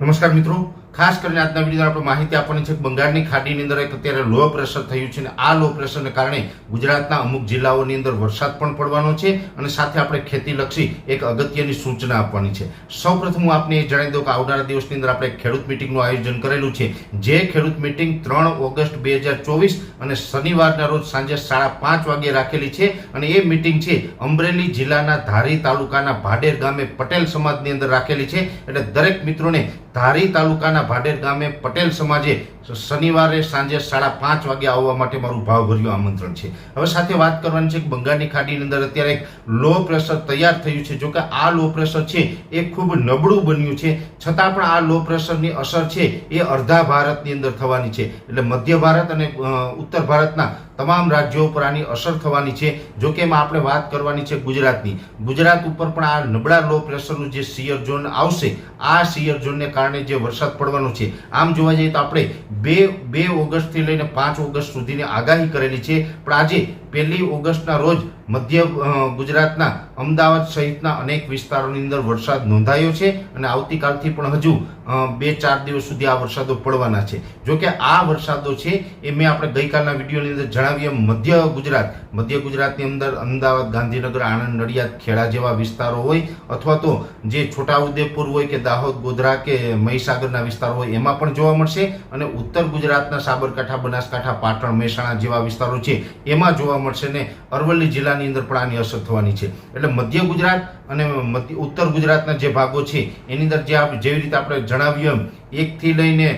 નમસ્કાર મિત્રો. ખાસ કરીને આજના વીડિયો આપણે માહિતી આપવાની છે કે બંગાળની ખાડીની અંદર એક અત્યારે લો પ્રેશર થયું છે અને આ લો પ્રેશરને કારણે ગુજરાતના અમુક જિલ્લાઓની અંદર વરસાદ પણ પડવાનો છે અને સાથે આપણે ખેતીલક્ષી એક અગત્યની સૂચના આપવાની છે. સૌપ્રથમ હું આપને જણાવી દઉં કે આવનારા દિવસની અંદર આપણે ખેડૂત મિટિંગનું આયોજન કરેલું છે. જે ખેડૂત મિટિંગ ત્રણ ઓગસ્ટ બે હજાર ચોવીસ અને શનિવારના રોજ સાંજે સાડા પાંચ વાગે રાખેલી છે અને એ મિટિંગ છે અમરેલી જિલ્લાના ધારી તાલુકાના ભાડેર ગામે પટેલ સમાજની અંદર રાખેલી છે. એટલે દરેક મિત્રોને ધારી તાલુકાના ભાડેર ગામે પટેલ સમાજે શનિવારે સાંજે સાડા પાંચ વાગે આવવા માટે મારું ભાવભર્યું આમંત્રણ છે. હવે સાથે વાત કરવાની છે કે બંગાળની ખાડીની અંદર અત્યારે એક લો પ્રેશર તૈયાર થયું છે. જોકે આ લો પ્રેશર છે એ ખૂબ નબળું બન્યું છે. છતાં પણ આ લો પ્રેશરની અસર છે એ અડધા ભારતની અંદર થવાની છે. એટલે મધ્ય ભારત અને ઉત્તર ભારતના તમામ રાજ્યો ઉપર આની અસર થવાની છે. જો કે એમાં આપણે વાત કરવાની છે ગુજરાતની. ગુજરાત ઉપર પણ આ નબળા લો પ્રેશરનું જે સિયર ઝોન આવશે, આ સિયર ઝોનને કારણે જે વરસાદ પડવાનો છે. આમ જોવા જઈએ તો આપણે બે બે ઓગસ્ટથી લઈને પાંચ ઓગસ્ટ સુધીની આગાહી કરેલી છે. પણ આજે પહેલી ઓગસ્ટના રોજ મધ્ય ગુજરાતના અમદાવાદ સહિતના અનેક વિસ્તારોની અંદર વરસાદ નોંધાયો છે અને આવતીકાલથી પણ હજુ બે ચાર દિવસ સુધી આ વરસાદો પડવાના છે. જો કે આ વરસાદો છે એ મેં આપણે ગઈકાલના વિડીયોની અંદર જણાવીએ મધ્ય ગુજરાત. મધ્ય ગુજરાતની અંદર અમદાવાદ, ગાંધીનગર, આણંદ, નડિયાદ, ખેડા જેવા વિસ્તારો હોય અથવા તો જે છોટાઉદેપુર હોય કે દાહોદ, ગોધરા કે મહીસાગરના વિસ્તારો હોય એમાં પણ જોવા મળશે અને ઉત્તર ગુજરાતના સાબરકાંઠા, બનાસકાંઠા, પાટણ, મહેસાણા જેવા વિસ્તારો છે એમાં જોવા મળશે ને અરવલ્લી જિલ્લાની અંદર પણ આની અસર થવાની છે. એટલે મધ્ય ગુજરાત અને મધ્ય ઉત્તર ગુજરાતના જે ભાગો છે, એની અંદર જે જેવી રીતે આપણે જણાવ્યું એમ, એકથી લઈને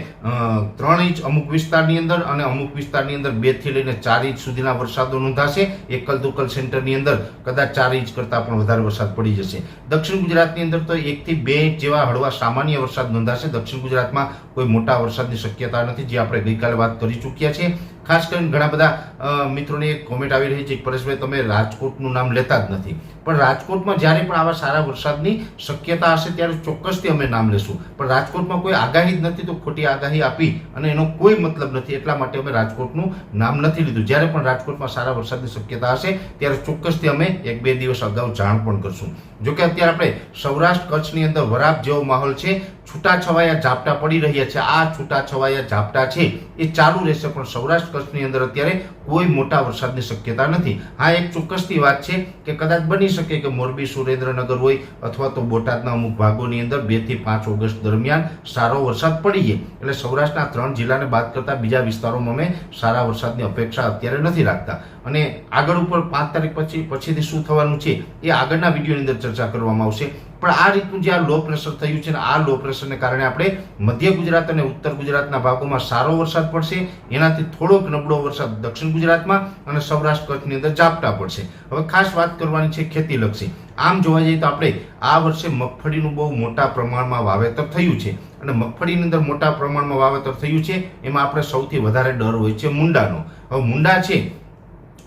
ત્રણ ઇંચ અમુક વિસ્તારની અંદર અને અમુક વિસ્તારની અંદર બેથી લઈને ચાર ઇંચ સુધીના વરસાદો નોંધાશે. એકલ દુકલ સેન્ટરની અંદર કદાચ ચાર ઇંચ કરતાં પણ વધારે વરસાદ પડી જશે. દક્ષિણ ગુજરાતની અંદર તો એકથી બે ઇંચ જેવા હળવા સામાન્ય વરસાદ નોંધાશે. દક્ષિણ ગુજરાતમાં કોઈ મોટા વરસાદની શક્યતા નથી, જે આપણે ગઈકાલે વાત કરી ચૂક્યા છે. ખાસ કરીને ઘણા બધા મિત્રોની એક કોમેન્ટ આવી રહી છે કે પરેશભાઈ તમે રાજકોટનું નામ લેતા જ નથી. પણ રાજકોટમાં જ્યારે પણ આવા સારા વરસાદની શક્યતા હશે ત્યારે ચોક્કસથી અમે નામ લેશું. પણ રાજકોટમાં કોઈ આગાહી જ નથી, તો ખોટી આગાહી આપી અને એનો કોઈ મતલબ નથી. એટલા માટે અમે રાજકોટનું નામ નથી લીધું. જ્યારે પણ રાજકોટમાં સારા વરસાદની શક્યતા હશે, ત્યારે ચોક્કસથી અમે એક બે દિવસ અગાઉ જાણ પણ કરશું. જોકે અત્યારે આપણે સૌરાષ્ટ્ર કચ્છની અંદર વરાપ જેવો માહોલ છે. છૂટાછવાયા ઝાપટા પડી રહ્યા છે. આ છૂટાછવાયા ઝાપટા છે. એ ચાલુ રહેશે, પણ સૌરાષ્ટ્ર કચ્છની અંદર અત્યારે કોઈ મોટા વરસાદની શક્યતા નથી. હા, એક ચોક્કસથી વાત છે કે કદાચ બની શકે કે મોરબી, સુરેન્દ્રનગર હોય અથવા તો બોટાદના અમુક ભાગોની અંદર બેથી પાંચ ઓગસ્ટ દરમિયાન સારો વરસાદ પડી જાય. એટલે સૌરાષ્ટ્રના ત્રણ જિલ્લાને બાદ કરતા બીજા વિસ્તારોમાં અમે સારા વરસાદની અપેક્ષા અત્યારે નથી રાખતા. અને આગળ ઉપર પાંચ તારીખ પછી, પછીથી શું થવાનું છે એ આગળના વિડીયોની અંદર ચર્ચા કરવામાં આવશે. પણ આ રીતનું જે આ લો પ્રેશર થયું છે ને આ લો પ્રેશરને કારણે આપણે મધ્ય ગુજરાત અને ઉત્તર ગુજરાતના ભાગોમાં સારો વરસાદ પડશે. એનાથી થોડોક નબળો વરસાદ દક્ષિણ ગુજરાતમાં અને સૌરાષ્ટ્ર કચ્છની અંદર ઝાપટા પડશે. હવે ખાસ વાત કરવાની છે ખેતીલક્ષી. આમ જોવા જઈએ તો આપણે આ વર્ષે મગફળીનું બહુ મોટા પ્રમાણમાં વાવેતર થયું છે. અને મગફળીની અંદર મોટા પ્રમાણમાં વાવેતર થયું છે, એમાં આપણે સૌથી વધારે ડર હોય છે મુંડાનો. હવે મુંડા છે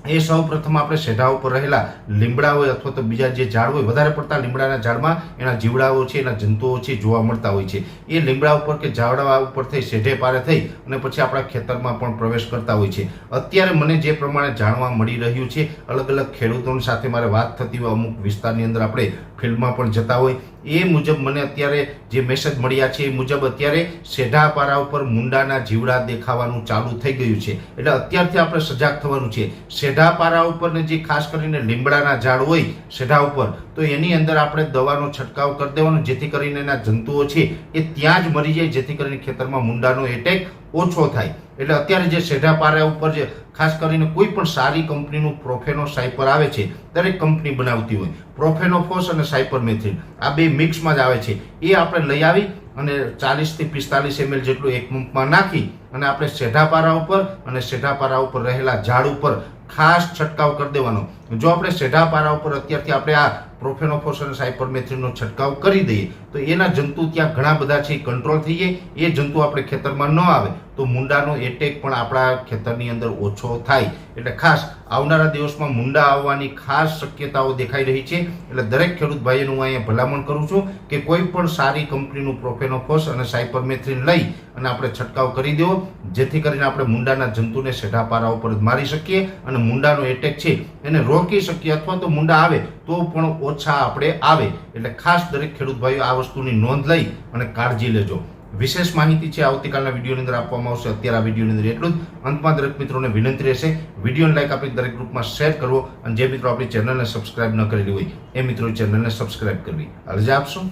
એ સૌ પ્રથમ આપણે શેઢા ઉપર રહેલા લીમડા હોય અથવા તો બીજા જે ઝાડ હોય, વધારે પડતા લીમડાના ઝાડમાં એના જીવડાઓ છે, એના જંતુઓ છે, જોવા મળતા હોય છે. એ લીમડા ઉપર કે ઝાડવા ઉપર થઈ શેઢે પારે થઈ અને પછી આપણા ખેતરમાં પણ પ્રવેશ કરતા હોય છે. અત્યારે મને જે પ્રમાણે જાણવા મળી રહ્યું છે, અલગ અલગ ખેડૂતોની સાથે મારે વાત થતી હોય, અમુક વિસ્તારની અંદર આપણે ફિલ્ડમાં પણ જતા હોય, એ મુજબ મને અત્યારે જે મેસેજ મળ્યા છે, એ મુજબ અત્યારે શેઢા પારા ઉપર મુંડાના જીવડા દેખાવાનું ચાલુ થઈ ગયું છે. એટલે અત્યારથી આપણે સજાગ થવાનું છે. શેઢા પારા ઉપર ને જે ખાસ કરીને લીમડાના ઝાડ હોય શેઢા ઉપર, તો એની અંદર આપણે દવાનો છંટકાવ કરી દેવાનો, જેથી કરીને એના જંતુઓ છે એ ત્યાં જ મરી જાય, જેથી કરીને ખેતરમાં મુંડાનો એટેક ઓછો થાય. એટલે અત્યારે જે શેઢા પારા ઉપર જે ખાસ કરીને કોઈ પણ સારી કંપનીનું પ્રોફેનો સાયપર આવે છે, દરેક કંપની બનાવતી હોય. પ્રોફેનોફોસ અને સાયપર મેથિન આ બે મિક્સમાં જ આવે છે. એ આપણે લઈ આવી અને ચાલીસથી પિસ્તાલીસ એમએલ જેટલું એક પંપમાં નાખી અને આપણે શેઢા પારા ઉપર અને શેઢા પારા ઉપર રહેલા ઝાડ ઉપર ખાસ છંટકાવ કરી દેવાનો. જો આપણે સેઢા પારા ઉપર અત્યારથી આપણે આ પ્રોફેનોફોસ અને સાયપરમેથ્રિનનો છંટકાવ કરી દઈએ, તો એના જંતુ ત્યાં ઘણા બધા છે, કંટ્રોલ થઈ જાય. એ જંતુ આપણે ખેતરમાં ન આવે, તો મુંડાનો એટેક પણ આપણા ખેતરની અંદર ઓછો થાય. એટલે ખાસ આવનારા દિવસમાં મુંડા આવવાની ખાસ શક્યતાઓ દેખાઈ રહી છે. એટલે દરેક ખેડૂત ભાઈઓનું હું અહીંયા ભલામણ કરું છું કે કોઈ પણ સારી કંપનીનું પ્રોફેનોફોસ અને સાયપરમેથ્રિન લઈ અને આપણે છંટકાવ કરી દેવો. જેથી કરીને આપણે મુંડાના જંતુને સેઢા પારા ઉપર મારી શકીએ અને મુંડાનો એટેક છે એને રોકી શકીએ અથવા તો મુંડા આવે તો પણ ઓછા આપણે આવે. એટલે ખાસ દરેક ખેડૂત ભાઈઓ આ વસ્તુની નોંધ લઈ અને કાળજી લેજો. વિશેષ માહિતી છે આવતીકાલના વિડીયોની અંદર આપવામાં આવશે. અત્યારે આ વિડીયોની અંદર એટલું જ. અંતમાં દરેક મિત્રોને વિનંતી રહેશે, વિડીયોને લાઈક આપી દરેક ગ્રુપમાં શેર કરવો અને જે મિત્રો આપણી ચેનલને સબસ્ક્રાઇબ ન કરેલી હોય, એ મિત્રો ચેનલને સબસ્ક્રાઇબ કરવી. અરજા આપશો.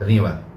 ધન્યવાદ.